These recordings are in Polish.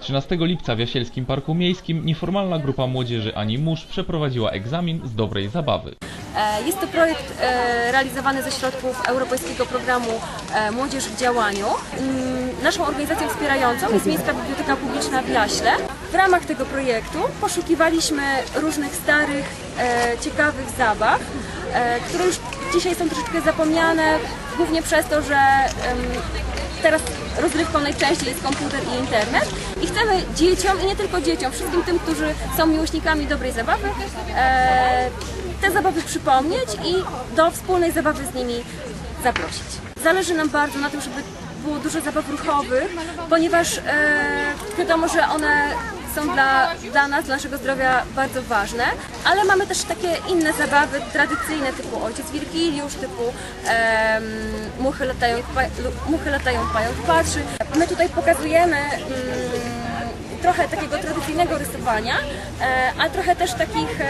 13 lipca w Jasielskim Parku Miejskim nieformalna grupa młodzieży Animusz przeprowadziła egzamin z dobrej zabawy. E, Jest to projekt e, realizowany ze środków Europejskiego Programu e, Młodzież w Działaniu. Mm, Naszą organizacją wspierającą jest Miejska Biblioteka Publiczna w Jaśle. W ramach tego projektu poszukiwaliśmy różnych starych, ciekawych zabaw, które już dzisiaj są troszeczkę zapomniane, głównie przez to, że teraz rozrywką najczęściej jest komputer i internet i chcemy dzieciom i nie tylko dzieciom, wszystkim tym, którzy są miłośnikami dobrej zabawy, e, te zabawy przypomnieć i do wspólnej zabawy z nimi zaprosić. Zależy nam bardzo na tym, żeby było dużo zabaw ruchowych, ponieważ e, wiadomo, że one są dla, dla nas, dla naszego zdrowia bardzo ważne, ale mamy też takie inne zabawy tradycyjne typu ojciec Wirgiliusz, typu em, muchy, latają, pa- muchy latają, pająk patrzy. My tutaj pokazujemy mm, trochę takiego tradycyjnego rysowania, e, a trochę też takich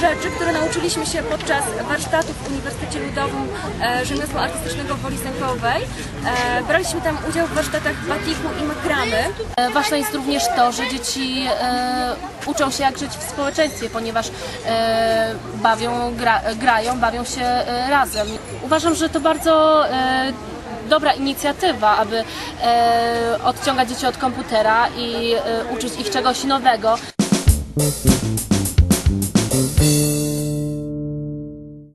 rzeczy, które nauczyliśmy się podczas warsztatów w Uniwersytecie Ludowym e, Rzemiosła Artystycznego w Woli Sękowej. E, Braliśmy tam udział w warsztatach batiku i makramy. E, Ważne jest również to, że dzieci uczą się jak żyć w społeczeństwie, ponieważ bawią, gra, grają, bawią się razem. Uważam, że to bardzo dobra inicjatywa, aby odciągać dzieci od komputera i uczyć ich czegoś nowego.